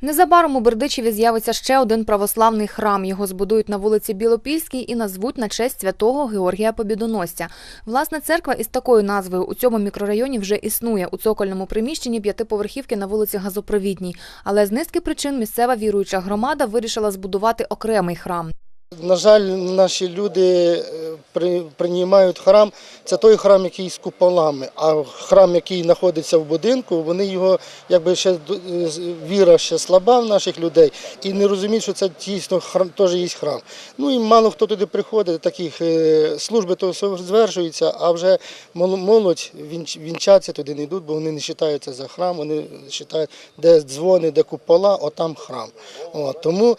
Незабаром у Бердичеві з'явиться ще один православний храм. Його збудують на вулиці Білопільській і назвуть на честь святого Георгія Побідоносця. Власне, церква із такою назвою у цьому мікрорайоні вже існує у цокольному приміщенні п'ятиповерхівки на вулиці Газопровідній. Але з низки причин місцева віруюча громада вирішила збудувати окремий храм. На жаль, наші люди е, приймають храм. Це той храм, який з куполами. А храм, який знаходиться в будинку, вони його якби ще е, віра ще слаба в наших людей і не розуміють, що це дійсно храм теж є храм. Ну і мало хто туди приходить, таких е, служби то звершуються, а вже молодь вінчаться туди не йдуть, бо вони не вважаються за храм, вони вважають, де дзвони, де купола, отам храм. От, тому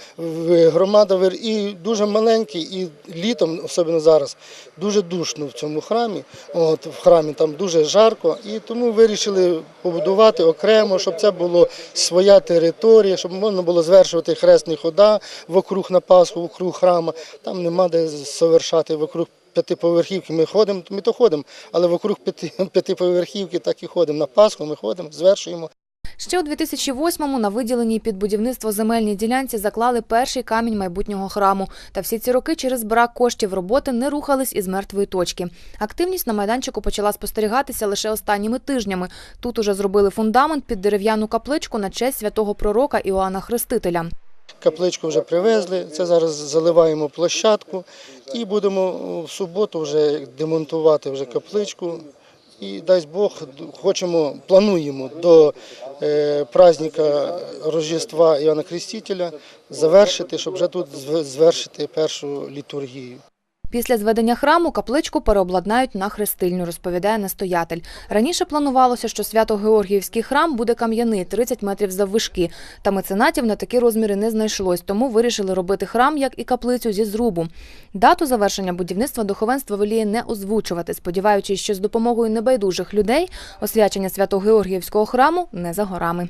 громада і дуже маленький, і літом, особливо зараз, дуже душно в цьому храмі. От, в храмі там дуже жарко, і тому вирішили побудувати окремо, щоб це було своя територія, щоб можна було звершувати хресні хода вокруг на Пасху, вокруг храма. Там нема де совершати вокруг. П'ятиповерхівки ми ходимо, ми то ходимо, але вокруг п'яти, п'ятиповерхівки так і ходимо. На Пасху ми ходимо, звершуємо. Ще у 2008-му на виділеній під будівництво земельній ділянці заклали перший камінь майбутнього храму. Та всі ці роки через брак коштів роботи не рухались із мертвої точки. Активність на майданчику почала спостерігатися лише останніми тижнями. Тут уже зробили фундамент під дерев'яну капличку на честь святого пророка Іоанна Хрестителя. Капличку вже привезли. Це зараз заливаємо площадку і будемо в суботу вже демонтувати вже капличку. І дасть Бог, хочемо, плануємо до е, праздника Рождества Іоанна Хрестителя завершити, щоб вже тут звершити першу літургію. Після зведення храму капличку переобладнають на хрестильню, розповідає настоятель. Раніше планувалося, що Свято-Георгіївський храм буде кам'яний 30 метрів заввишки. Та меценатів на такі розміри не знайшлось, тому вирішили робити храм, як і каплицю зі зрубу. Дату завершення будівництва духовенство воліє не озвучувати, сподіваючись, що з допомогою небайдужих людей освячення Свято-Георгіївського храму не за горами.